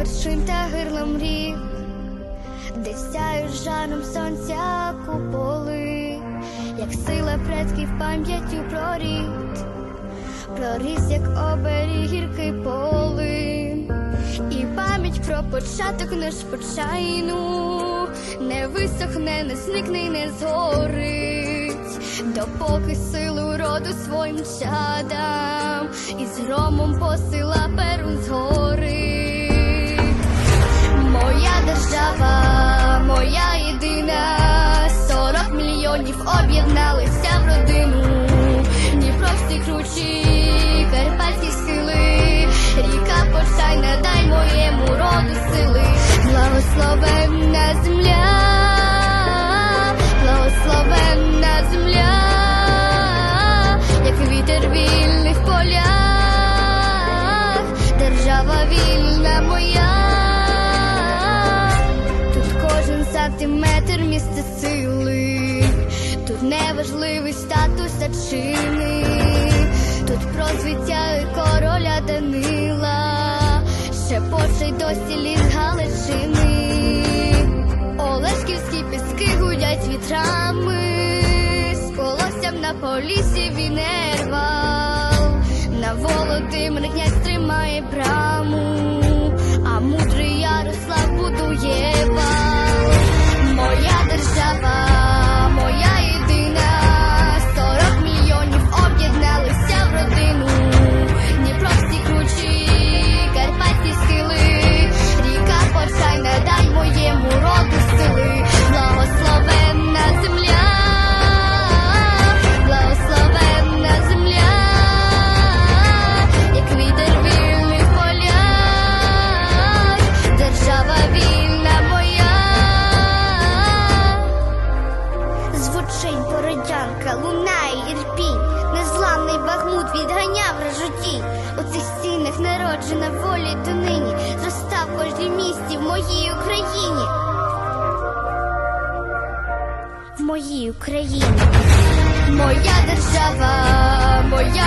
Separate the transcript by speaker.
Speaker 1: вершин та гирлом рік, де сяють жаром сонця куполи, як сила предків пам'яттю про рід, проріс, як оберіг гіркий полин, і пам'ять про початок наш почайну. Не висохне, не зникне, не згорить, допоки силу роду своїм чадам і з громом посила вільна моя. Тут кожен сантиметр місце сили, тут неважливий статус та тут про звиття і короля Данила, шепоче й досі ліс Галичини, вітрами, з колоссям на полісі він рвав, на Володимир князь тримає браму, бородянка, лунає ірпінь, незламний бахмут відганяв рожуті У цих стінах народжена волі донині, зростав кожній місті в моїй Україні. В моїй Україні. Моя держава, моя